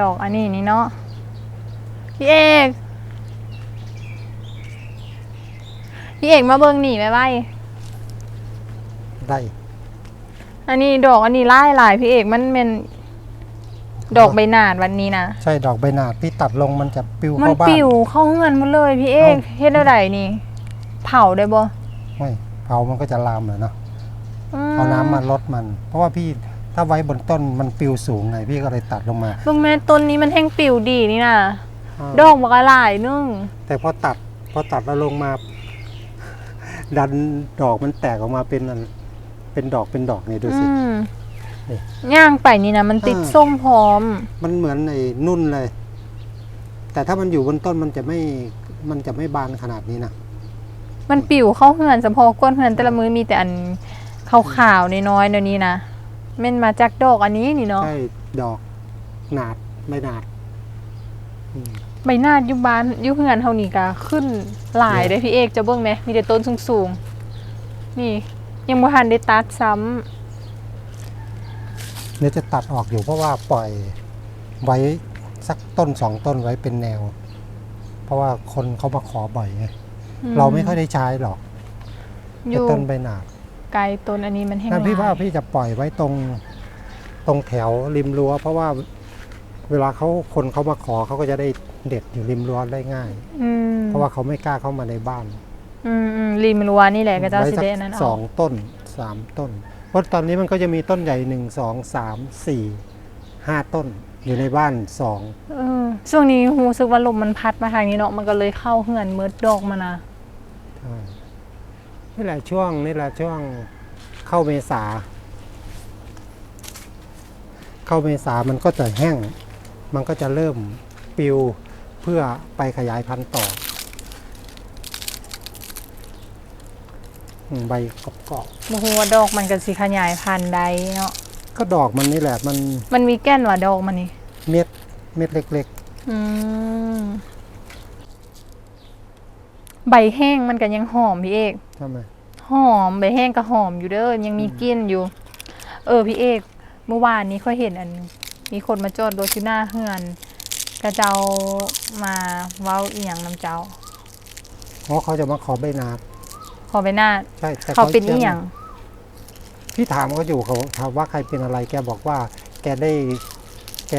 ดอกอันนี้นี่เนาะพี่เอกพี่เอกมาเบิ่งหนีไว้ไว้ได้อันนี้ดอกอันนี้ไล่หลายพี่เอกมันเป็นดอกใบหนาดวันนี้นะใช่ดอกใบหนาดพี่ตัดลงมันจะปลิวมันเข้าบ้าน ปิวเข้าเงินหมดเลยพี่เอกเอ้าเฮ็ดได้ไดนี่ เผาได้บ่ไม่เผามันก็จะลามเลยเนาะเอาน้ำมาลดมัน เพราะว่าพี่ ถ้าไว้บนต้นมันปลิวสูงไงพี่ก็เลยตัดลงมาเบิ่งแม่ต้นนี้มันแห้งปิวดีนี่นะาดอกบักหลายนึงแต่พอตัดพอตัดแล้วลงมา ดันดอกมันแตกออกมาเป็นอันเป็นดอกเป็นดอกนี่ดูสิอืมนี่ย่างไปนี่นะมันติดอ่าส้มพร้อม มันเหมือนในนุ่นเลย แต่ถ้ามันอยู่บนต้นมันจะไม่มันจะไม่บานขนาดนี้นะมันปิวเข้าเหือนเฉพาะก้นเหือนแต่ละมือมีแต่อันขาวๆน้อยๆเดี๋ยวนี้นะ แม่นมาจากดอกอันนี้นี่เนาะใช่ดอกหนาดไม่หนาดอืม ใบหน้าดอยุบานอยุเหือนเท่านี้ก็ขึ้นหลายได้พี่เอกจะเบิ่งไหมมีแต่ต้นสูงๆนี่ ยังบ่ทันได้ตัดซ้ำเดี๋ยวจะตัดออกอยู่เพราะว่าปล่อยไว้สักต้นสองต้นไว้เป็นแนว เพราะว่าคนเขามาขอบ่อยไงอืเราไม่ค่อยได้ใช้หรอกอแต่ยู่ต้นใบหนาด ไกลต้นอันนี้มันแห้งนั่นพี่หลว่ายพี่จะปล่อยไว้ตรงตรงแถวริมรั้ว เพราะว่าเวลาเขาคนเขามาขอเขาก็จะได้เด็ดอยู่ริมรั้วได้ง่าย อืมเพราะว่าเขาไม่กล้าเข้ามาในบ้านอืมอืมริมรั้วนี่แหละก็เจ้าไว้สิสักได้อันนั้นสอออกงต้นสามต้น เพราะตอนนี้มันก็จะมีต้นใหญ่หนึ่งสองสามสี่ห้าต้นอยู่ในบ้านสองเออช่วงนี้รู้สึกว่าลมมันพัดมาทางนี้เนาะมันก็เลยเข้าเหือนเมิดดอกมานะใช่ นี่แหละช่วงนี่แหละช่วงเข้าเมษา เข้าเมษามันก็จะแห้ง มันก็จะเริ่มปิวเพื่อไปขยายพันธุ์ต่ออืมใบกรอบบ่ฮู้ว่าดอกมันก็สิขยายพันธุ์ใดเนาะ ๆก็ดอกมันนี่แหละมันมันมีแก้นว่าดอกมันนี่ เม็ดเม็ดเล็กอืม ใบแห้งมันก็ยังหอมพี่เอกๆใช่ไหมหอมใบแห้งก็หอมอยู่เด้อยังมีกลิ่นอยู่ เออพี่เอกเมื่อวานนี้เขาเห็นอัน มีคนมาจอดรถอยู่หน้าเฮือนกระเจ้ามาเว้าอีหยังนำเจ้าเพราะเขาจะมาขอใบนาดขอไปหน้าใช่แต่เขาเป็นอีหยังพี่ถามเขาอยู่เขาถามว่าใครเป็นอะไร แกบอกว่า แกได้แก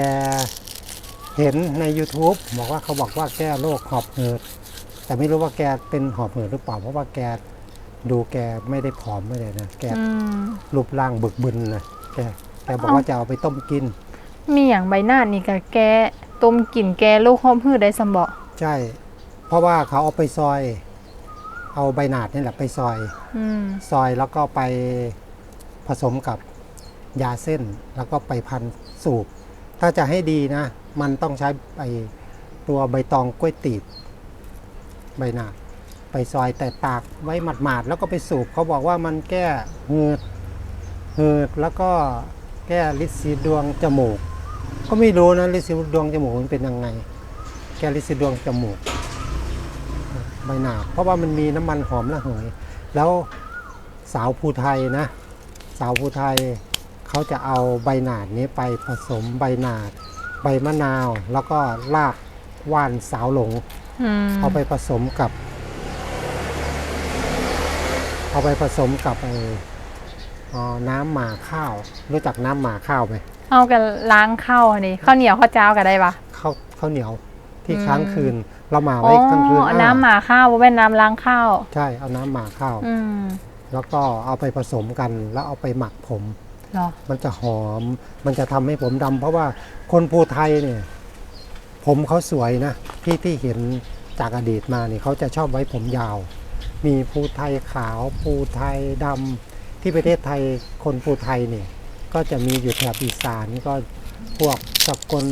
เห็นใน YouTube บอกว่าเขาบอกว่าแก้โรคหอบหืด แต่ไม่รู้ว่าแกเป็นหอบหืดหรือเปล่าเพราะว่าแกดูแกไม่ได้ผอมไม่เลยนะแกอืมรูปร่างบึกบึนนะแกแกบอกว่าจะเอาไปต้มกิน มีอย่างใบหน้านี่ก็แกต้มกลิ่นแกโรคหอมหืดได้สำบ่ใช่ เพราะว่าเขาเอาไปซอย เอาใบหนาดนี่แหละไปซอย อืมซอยแล้วก็ไปผสมกับยาเส้นแล้วก็ไปพันสูบ ถ้าจะให้ดีนะ มันต้องใช้ไอตัวใบตองกล้วยตีบ ใบหนาไปซอยแต่ตากไว้หมาดๆแล้วก็ไปสูบเขาบอกว่ามันแก้หืดหืดแล้วก็แก้ลิดสีดวงจมูก ก็ไม่รู้นะลิดสีดวงจมูกมันเป็นยังไง แก้ลิดสีดวงจมูกใบหนาเพราะว่ามันมีน้ำมันหอมระเหยแล้วสาวภูไทยนะ สาวภูไทยเขาจะเอาใบหนาดนี้ไปผสมใบหนาดใบมะนาว แล้วก็รากว่านสาวหลง เอาไปผสมกับ เอาไปผสมกับไอ้เอ่อน้ำหมาข้าว รู้จักน้ำหมาข้าวไหมเอากันล้างข้าวอันนี้ข้าวเหนียวข้าวเจ้าก็ได้ปะข้าวข้าวเหนียวที่อืมค้างคืนเราหมาอ๋อไว้ค้างคืนเอาน้ำหมาข้าวบ่เป็นน้ำล้างข้าว ใช่เอาน้ำหมาข้าวอืมแล้วก็เอาไปผสมกันแล้วเอาไปหมักผมเหรอมันจะหอม มันจะทำให้ผมดำเพราะว่าคนภูไทยเนี่ย ผมเขาสวยนะที่ที่เห็น จากอดีตมาเนี่ยเขาจะชอบไว้ผมยาว มีภูไทยขาว ภูไทยดำที่ประเทศไทยคนภูไทยเนี่ยก็จะมีอยู่แถบอีสานก็พวกสกล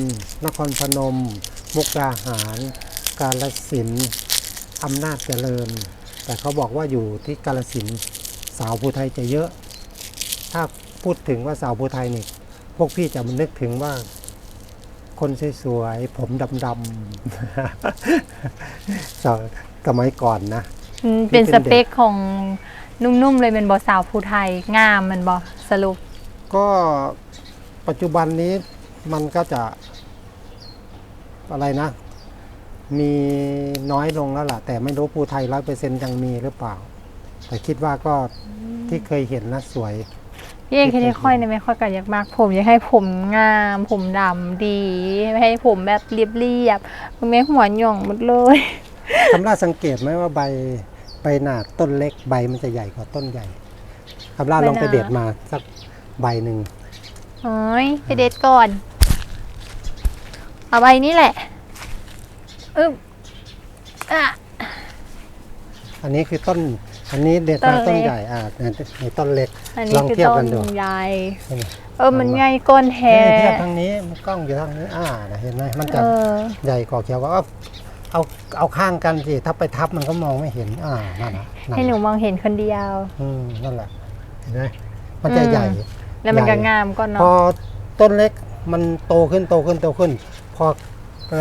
นครพนม มุกดาหาร กาลสินอำนาจเจริญ แต่เขาบอกว่าอยู่ที่กาลสินสาวภูไทยจะเยอะ ถ้าพูดถึงว่าสาวภูไทยนี่พวกพี่จะมันนึกถึงว่า คนสวยๆ ผมดำๆสมัยสมัยก่อนนะ อืมที่เป็นเป็นสเด็กเปคของนุ่มๆเลยเป็นบอสาวภูไทยงามแมันบอสรุป ก็ปัจจุบันนี้มันก็จะ อะไรนะ มีน้อยลงแล้วล่ะ แต่ไม่รู้ภูไทยร้อยเปอร์เซ็นต์ยังมีหรือเปล่า แต่คิดว่าก็ที่เคยเห็นนะสวย พี่เอกคิดให้ค่อยนะไม่ค่อยก็อยากมาก ผมอยากให้ผมงาม ผมดำดี ไม่ให้ผมแบบเรียบๆคุณแม่หัวหย่องหมดเลยคำราสังเกตไหมว่าใบใบหนาดต้นเล็กใบมันจะใหญ่กว่าต้นใหญ่คำราลองไปใบหนาดเด็ดมาสักใบหนึ่งโอ้ยไปเด็ดก่อน เอาใบนี้แหละอึ๊บอะอันนี้คือต้น อันนี้เด็ดมาต้ต้นนเล็กใหญ่อ่าในต้นเล็กอันลนี้องคือเทียบต้กันนดูใหญ่นี่เออมันใหญ่ก้นแฮเทียบทางนี้มันกล้องอยู่ทางนี้อ่าเห็นไหมมันจะเออใหญ่กว่าเขียวก็เอาเอาเอาข้างกันสิถ้าไปทับมันก็มองไม่เห็นอ่านั่นนะนั่นให้หนูมองเห็นคนเดียว อืมนั่นแหละเห็นไหมมันจะอืมใหญ่ แล้วมันใหญ่ก็งามก็พอเนาะต้นเล็กมันโตขึ้นโตขึ้นโตขึ้น พอ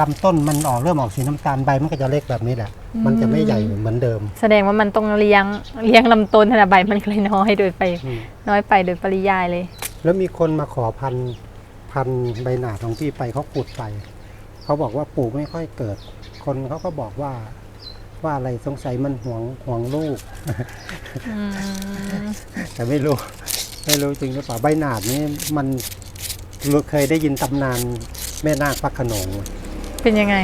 ลำต้นมันออกเริ่มออกสีน้ำตาลใบมันก็จะเล็กแบบนี้แหละ มันจะไม่ใหญ่เหมือนเดิม แสดงว่ามันต้องเลี้ยงเลี้ยงลำต้นธนาใบมันก็เลยน้อยโดยไป อืม น้อยไปโดยปริยายเลย แล้วมีคนมาขอพันธุ์พันธุ์ใบหนาดของพี่ไปเขาขุดไป เขาบอกว่าปลูกไม่ค่อยเกิด คนเขาก็บอกว่า ว่าอะไรสงสัยมันห่วงห่วงลูก อืมแต่ไม่รู้ ไม่รู้จริงหรือเปล่าใบหนาดนี่มันเคยได้ยินตำนานแม่นาคพระโขนงไหม เป็นยังไง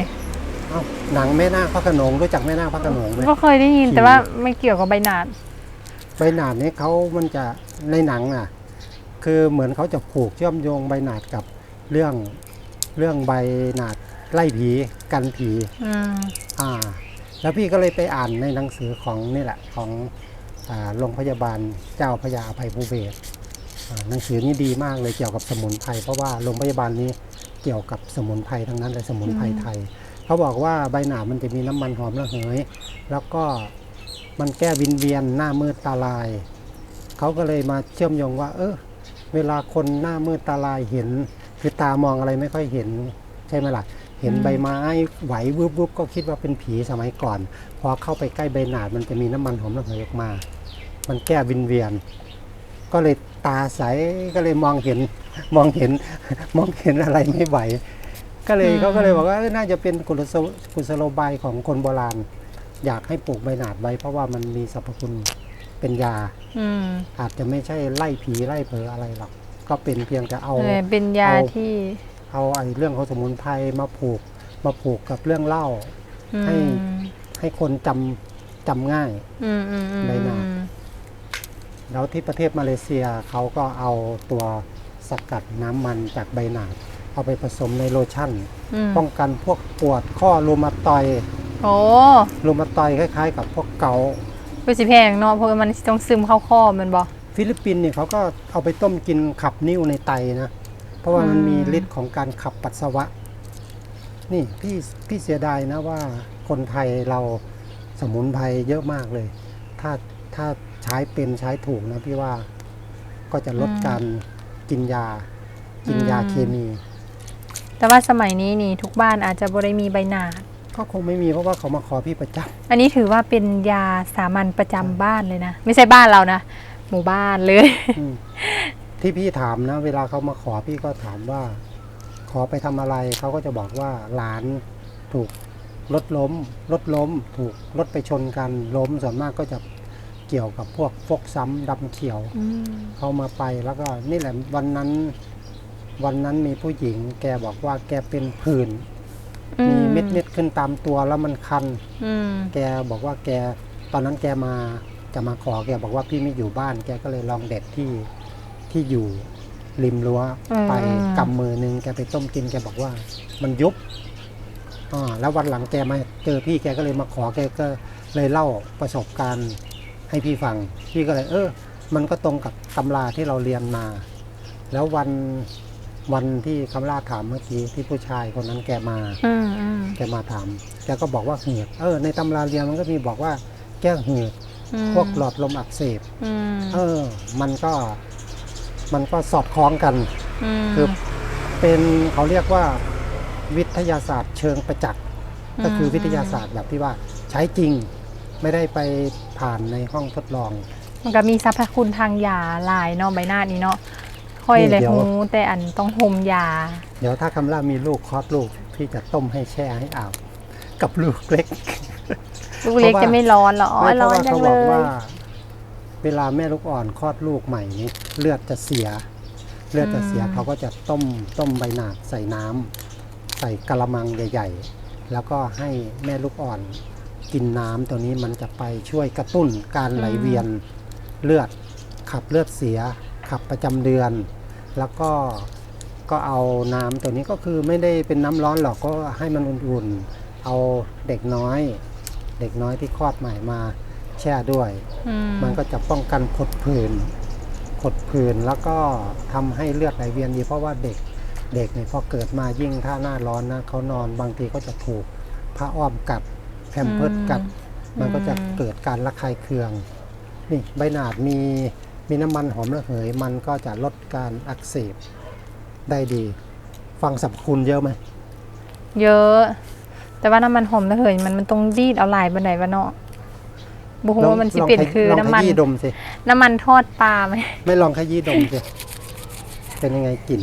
เอ้าหนังแม่นาคพระโขนงรู้จักแม่นาคพระโขนงไหม ก็เคยได้ยินขี่แต่ว่าไม่เกี่ยวกับใบหนาด ใบหนาดนี้เขามันจะในหนังน่ะ คือเหมือนเขาจะผูกเชื่อมโยงใบหนาดกับเรื่องเรื่องใบหนาดไล่ผีกันผี อืม อ่า แล้วพี่ก็เลยไปอ่านในหนังสือของนี่แหละของอ่าโรงพยาบาลเจ้าพระยาอภัยภูเบศรอ่าหนังสือนี้ดีมากเลยเกี่ยวกับสมุนไพรเพราะว่าโรงพยาบาลนี้ เกี่ยวกับสมุนไพรทั้งนั้นเลยสมุนไพรไทย เขาบอกว่าใบหนาดมันจะมีน้ำมันหอมระเหย แล้วก็มันแก้วินเวียนหน้ามืดตาลาย เขาก็เลยมาเชื่อมโยงว่า เออเวลาคนหน้ามืดตาลายเห็น คือตามองอะไรไม่ค่อยเห็นใช่ไหมล่ะเห็นอืมใบไม้ไหววุบวุบก็คิดว่าเป็นผีสมัยก่อน พอเข้าไปใกล้ใบหนาดมันจะมีน้ำมันหอมระเหยออกมา มันแก้วินเวียน ก็เลยตาใสก็เลยมองเห็น มองเห็นมองเห็นอะไรไม่ไหว ก็เลยอืมเขาก็เลยบอกว่าเออน่าจะเป็นกุศโลกุศโลบายของคนโบราณ อยากให้ปลูกใบหนาดไว้ เพราะว่ามันมีสรรพคุณเป็นยาอืมอาจจะไม่ใช่ไล่ผีไล่เผลออะไรหรอกก็เป็นเพียงจะเอาเออเป็นยาเอาที่เอาไอ้เรื่องของสมุนไพรมาผูกมาผูกกับเรื่องเล่าอืให้มให้คนจำจำง่ายอืมอืมอืมใบหนาดแล้วที่ประเทศมาเลเซียเขาก็เอาตัว สกัดน้ำมันจากใบหนาดเอาไปผสมในโลชั่น อืมป้องกันพวกปวดข้อรูมาตอยด์โอ้รูมาตอยด์คล้ายๆ กับพวกเกาต์คือสิแพงเนาะเพราะว่ามันต้องซึมเข้าข้อมันบอกฟิลิปปินส์เนี่ยเขาก็เอาไปต้มกินขับนิ่วในไตนะ เพราะว่ามันอืมมีฤทธิ์ของการขับปัสสาวะ นี่พี่พี่เสียดายนะว่าคนไทยเราสมุนไพรเยอะมากเลย ถ้าถ้าใช้เป็นใช้ถูกนะพี่ว่าก็จะลดการ กินยา กินยาเคมี แต่ว่าสมัยนี้นี่ทุกบ้านอาจจะบริมีใบหนาดก็คงไม่มีเพราะว่าเขามาขอพี่ประจอันนี้ถือว่าเป็นยาสามัญประจำบ้านเลยนะ ไม่ใช่บ้านเรานะ หมู่บ้านเลยำอืมที่พี่ถามนะ เวลาเขามาขอพี่ก็ถามว่า ขอไปทำอะไรเขาก็จะบอกว่าหลานถูกรถล้มรถล้ม ถูกรถไปชนกันล้มส่วนมากก็จะ เกี่ยวกับพวกฟกซ้ำดำเขียว อืมเขามาไปแล้วก็นี่แหละวันนั้น วันนั้นมีผู้หญิง แกบอกว่าแกเป็นผื่นมีเม็ดเม็ดๆขึ้นตามตัวแล้วมันคัน อืมแกบอกว่าแกตอนนั้นแกมาจะมาขอแกบอกว่าพี่ไม่อยู่บ้าน แกก็เลยลองเด็ดที่ที่อยู่ริมรั้วอืมไปกำมือนึงแกไปต้มกินแกบอกว่ามันยุบอ่าแล้ววันหลังแกมาเจอพี่แกก็เลยมาขอแกก็เลยเล่าประสบการณ์ ให้พี่ฟัง พี่ก็เลย เออ มันก็ตรงกับตำราที่เราเรียนมา แล้ววันวันที่คำราถามเมื่อกี้ที่ผู้ชายคนนั้นแกมาอืมอืมแกมาถามแกก็บอกว่าเหือดเออในตำราเรียนมันก็มีบอกว่าแก้เหือดอืมพวกหลอดลมอักเสบอืมเออ มันก็มันก็สอดคล้องกันมคือเป็นเขาเรียกว่าวิทยาศาสตร์เชิงประจักษ์ก็คือวิทยาศาสตร์แบบที่ว่าใช้จริง ไม่ได้ไปผ่านในห้องทดลอง มันก็มีสรรพคุณทางยาหลายเนาะใบหน้านี้เนาะค่อยเลยเดี๋ยว หูแต่อันต้องห่มยา เดี๋ยวถ้าคำล่ามีลูกคลอดลูกพี่จะต้มให้แช่ให้อาบกับลูกเล็ก ลูกเล็กเพราะว่า จะไม่ร้อนเหรออ๋อไม่เพร้อราะนว่าจัเขางบเลอกยว่า เวลาแม่ลูกอ่อนคลอดลูกใหม่นี้เลือดจะเสีย เลือดจะเสียอืมเขาก็จะต้มต้มใบหนาดใส่น้ำใส่กระมังใหญ่ ๆ แล้วก็ให้แม่ลูกอ่อน กินน้ำตัวนี้มันจะไปช่วยกระตุ้นการไหลเวียนเลือด ขับเลือดเสีย ขับประจำเดือน แล้วก็ก็เอาน้ำตัวนี้ก็คือไม่ได้เป็นน้ำร้อนหรอกก็ให้มันอุ่นๆเอาเด็กน้อย เด็กน้อยที่คลอดใหม่มาแช่ด้วยอืมันก็จะป้องกันผดผื่นผดผื่นแล้วก็ทำให้เลือดไหลเวียนดีเพราะว่าเด็กเด็กเนี่ยพอเกิดมายิ่งถ้าหน้าร้อนนะเขานอนบางทีก็จะถูกผ้าอ้อมกัด แพมเพิร์ดกัด มันก็จะเกิดการระคายเคือง นี่ใบหนาดมีมีน้ำมันหอมระเหย มันก็จะลดการอักเสบได้ดี ฟังสรรพคุณเยอะไหม เยอะ แต่ว่าน้ำมันหอมระเหยมันมันต้องรีดเอาหลายบันไดวะเนาะบุหัลองว่ามันสิเป็นลองขยคือลองน้ำมันขยี้ดมสิน้ำมันทอดปลาไหมไม่ลองขยี้ดมสิเป็นยังไงกลิ่น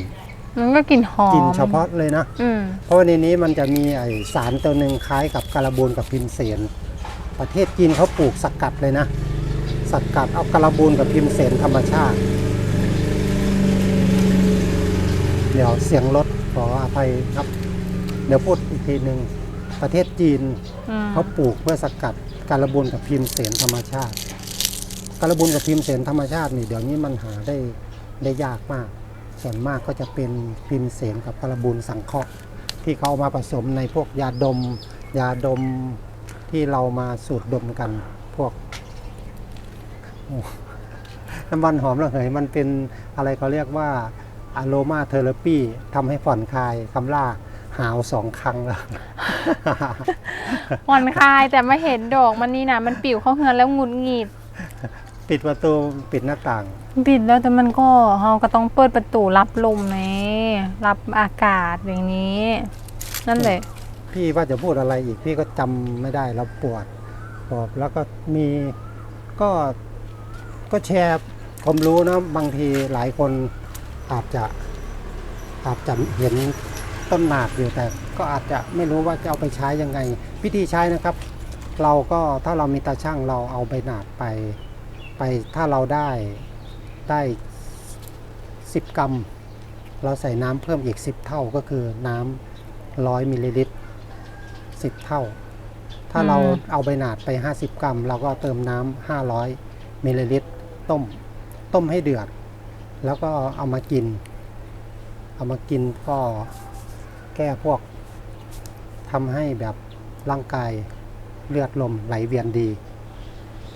มันก็กลิ่นหอมกลิ่นเฉพาะเลยนะ อืมเพราะว่าในนี้มันจะมีไอสารตัวหนึ่งคล้ายกับการบูนกับพิมเสนประเทศจีนเขาปลูกสกัดเลยนะ สกัดเอาการบูนกับพิมเสนธรรมชาติ เดี๋ยวเสียงรถขออภัยครับ เดี๋ยวพูดอีกทีหนึ่งประเทศจีนอืมเขาปลูกเพื่อสกัดการบูนกับพิมเสนธรรมชาติ การบูนกับพิมเสนธรรมชาตินี่เดี๋ยวนี้มันหาได้ได้ยากมาก ส่วนมากก็จะเป็นพิมเสนกับการาบูนสังเคราะห์ที่เขาเอามาผสมในพวกยาดม ยาดมที่เรามาสูดดมกันพวกน้ำมันหอมระเหยมันเป็นอะไรเขาเรียกว่าอะโรมาเทอราปีทำให้ผ่อนคลายคำล่าหาวสองครั้งแล้วผ่อนคลายแต่มาเห็นดอกมันนี่นะมันปิวเข้าเฮือนแล้วงุดหงิด ปิดประตูปิดหน้าต่าง ปิดแล้วแต่มันก็เราก็ต้องเปิดประตูรับลมไงรับอากาศอย่างนี้ นั่นแหละพี่ว่าจะพูดอะไรอีกพี่ก็จำไม่ได้แล้วปวดปวดแล้วก็มีก็ก็แชร์ความรู้นะบางทีหลายคนอาจจะอาจจะเห็นต้นหมากอยู่แต่ ก็อาจจะไม่รู้ว่าจะเอาไปใช้ยังไง วิธีใช้นะครับ เราก็ถ้าเรามีตาช่างเราเอาใบหนาดไป ไปถ้าเราได้ได้ 10 กรัม เราใส่น้ำเพิ่มอีก 10 เท่าก็คือน้ำร้อยมิลลิลิตร10 เท่า ถ้าเราเอาใบหนาดไป 50 กรัม เราก็เติมน้ำ500มิลลิลิตรต้ม ต้มให้เดือด แล้วก็เอามากิน เอามากินก็แก้พวกทำให้แบบร่างกายเลือดลมไหลเวียนดี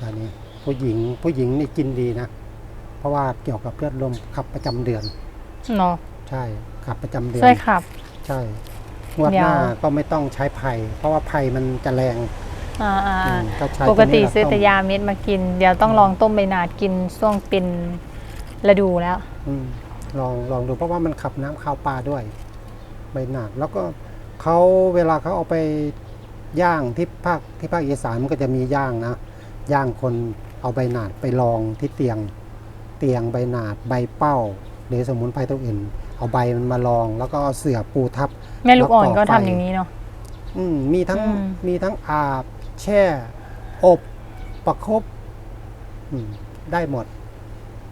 อันนี้ ผู้หญิงผู้หญิงนี่กินดีนะ เพราะว่าเกี่ยวกับเลือดลมขับประจำเดือน เนาะใช่ขับประจำเดือน ช่วยขับ ใช่งวดเดี๋หยวน้าก็ไม่ต้องใช้ไผ่เพราะว่าไผ่มันจะแรงอ่าอ่าอือ่ามก็ใช้ปกติวนี้ซื้อแหละแต่ยาเม็ดมากิน เดี๋ยวต้องลองต้มใบหนาดกินช่วงเป็นฤดูแล้ว อืมลองลองดูเพราะว่ามันขับน้ำข้าวปลาด้วยใบหนาดแล้วก็เขาเวลาเขาเอาไปย่างที่ภาคที่ภาคอีสานมันก็จะมีย่างนะย่างคน เอาใบหนาดไปลองที่เตียง เตียงใบหนาดใบเป้าหรือสมุนไพรตัวอื่น เอาใบมันมาลอง แล้วก็เอาเสื่อปูทับแม่ลูกอ่อนแล้วก่ก็อไฟทำอย่างนี้เนาะอืมมีทั้งอืมมีทั้งอาบ แช่ อบประคบอืมได้หมด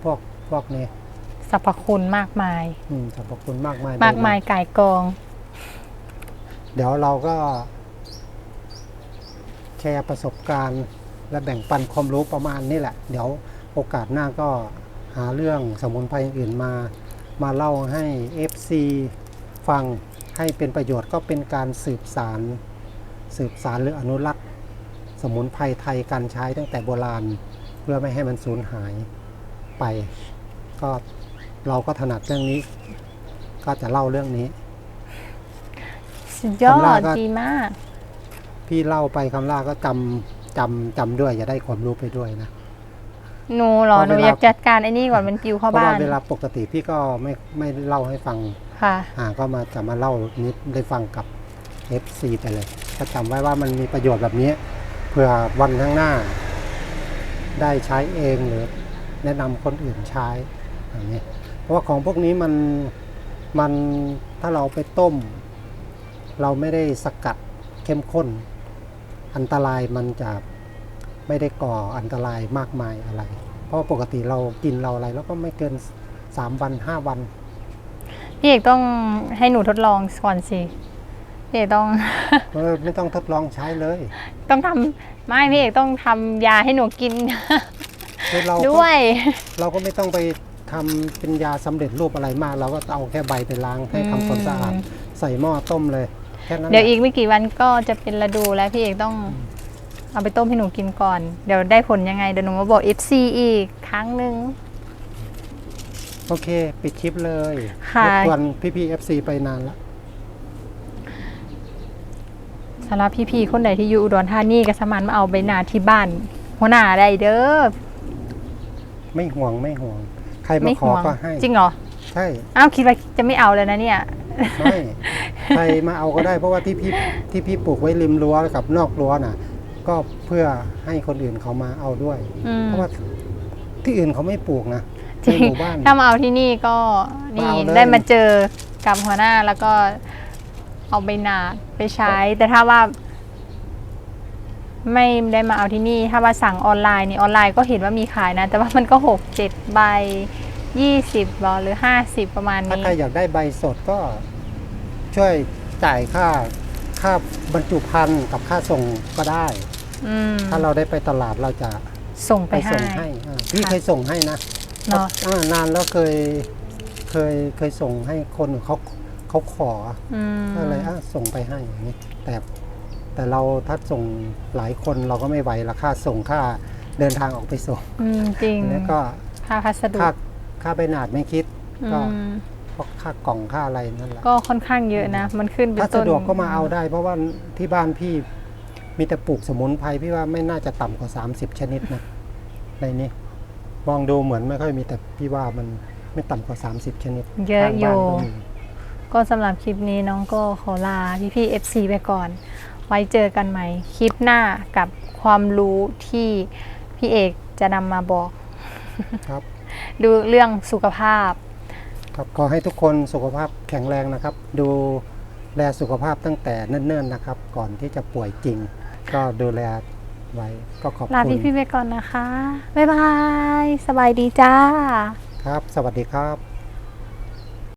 พวกพวกนี้สรรพคุณมากมาย อืมสรรพคุณมากมาย มากมายก่ายกอง เดี๋ยวเราก็ แชร์ประสบการณ์ และแบ่งปันความรู้ประมาณนี้แหละ เดี๋ยวโอกาสหน้าก็หาเรื่องสมุนไพรอื่นมา มาเล่าให้ FC ฟังให้เป็นประโยชน์ก็เป็นการสืบสารสืบสารหรืออนุรักษ์ สมุนไพรไทยการใช้ตั้งแต่โบราณ เพื่อไม่ให้มันสูญหายไป ก็เราก็ถนัดเรื่องนี้ ก็จะเล่าเรื่องนี้ สุดยอคำล่าดก็ดีมาก พี่เล่าไปคำล่าก็จำ จำจำด้วยจะได้ความรู้ไปด้วยนะ หนูเหรอเพหราะนูเวลา อยากจัดการไอ้นี่ก่อนมันปิวเพเข้าราะบ้าว่านเวลาปกติพี่ก็ไม่ไม่เล่าให้ฟังค่ะ อ่าก็มาจะมาเล่านิดได้ฟังกับ FC ไปเลยก็จำไว้ว่ามันมีประโยชน์แบบนี้เพื่อวันข้างหน้า ได้ใช้เองหรือแนะนำคนอื่นใช้อย่างนี้เพราะว่าของพวกนี้มันมันถ้าเราไปต้ม เราไม่ได้สกัดเข้มข้น อันตรายมันจะไม่ได้ก่ออันตรายมากมายอะไร เพราะปกติเรากินเราอะไร แล้วก็ไม่เกิน 3 วัน 5 วัน พี่เอกต้องให้หนูทดลองก่อนสิ พี่เอกต้อง เออไม่ต้องทดลองใช้เลย ต้องทำไม่พี่เอกต้องทำยาให้หนูกิน คือเราก็ด้วย เราก็ไม่ต้องไปทำเป็นยาสำเร็จรูปอะไรมาก เราก็เอาแค่ใบไปล้างให้ทำความสะอาดใส่หม้อต้มเลยแค่นั้นเดี๋ยวแหละอีกไม่กี่วันก็จะเป็นฤดูแล้วพี่เอกต้องเอาไปต้มให้หนูกินก่อน เดี๋ยวได้ผลยังไงเดี๋ยวหนูมาบอก FC อีกครั้งหนึ่ง โอเค ปิดคลิปเลยค่ะ รบกวนพี่พีเอฟซีไปนานแล้วสำหรับพี่ๆคนใดที่อยู่อุดรธานีก็สามารถมาเอาใบหนาที่บ้าน หัวหน้าได้เด้อไม่ห่วงไม่ห่วง ใครมาไม่ขอห่วงก็ให้ จริงเหรอ ใช่ อ้าวคิดว่าจะไม่เอาเลยนะเนี่ย ไม่ใครมาเอาก็ได้เพราะว่าที่พี่ที่พี่ปลูกไว้ริมรั้วกับนอกรั้วน่ะ ก็เพื่อให้คนอื่นเขามาเอาด้วย อืมเพราะว่าที่อื่นเขาไม่ปลูกนะจริในงหมู่บ้าน ถ้ามาเอาที่นี่ก็นี่มาเอาเลย ได้มาเจอกับหัวหน้าแล้วก็เอาใบหนาไปใช้ แต่ถ้าว่า ไม่ได้มาเอาที่นี่ ถ้าว่าสั่งออนไลน์นี่ออนไลน์ก็เห็นว่ามีขายนะ แต่ว่ามันก็หกเจ็ดใบ ยี่สิบบอหรือห้าสิบประมาณถ้านี้ ใครอยากได้ใบสดก็ช่วยจ่ายค่าค่าบรรจุภัณฑ์กับค่าส่งก็ได้ อืม ถ้าเราได้ไปตลาดเราจะส่งไปไปให้ ส่งให้อ่าพี่ค่ะ เคยส่งให้นะเนาะอ่านานแล้วเคยเคยเคยส่งให้คนเขาเขาขออืมก็เลยอะส่งไปให้อย่างนี้แต่แต่เราถ้าส่งหลายคนเราก็ไม่ไหวละค่าส่งค่าเดินทางออกไปส่งอืมจริงแล้วก็ค่าพัสดุ ค่า ค่าใบหนาดไม่คิดก็อืมเพราะค่ากล่องค่าอะไรนั่นแหละก็ค่อนข้างเยอะนะ มันขึ้นเป็นถ้าต้นสะดวกก็มาเอาได้ เพราะว่าที่บ้านพี่มีแต่ปลูกสมุนไพรพี่ว่าไม่น่าจะต่ำกว่า 30 ชนิดนะในนี้มองดูเหมือนไม่ค่อยมีแต่พี่ว่ามันไม่ต่ำกว่า 30 ชนิด เยอะทางอยู่บ้านก็มีก็สำหรับคลิปนี้น้องก็ขอลาพี่พี่ๆ FC ไปก่อน ไว้เจอกันใหม่คลิปหน้ากับความรู้ที่พี่เอกจะนำมาบอกครับ ดูเรื่องสุขภาพ ครับขอให้ทุกคนสุขภาพแข็งแรงนะครับ ดูแลสุขภาพตั้งแต่เนิ่นๆนะครับ ก่อนที่จะป่วยจริง ก็ดูแลไว้ก็ขอบลาคุพี่ณพี่ๆไปก่อนนะคะ บ๊ายบาย สบายดีจ้า ครับ สวัสดีครับ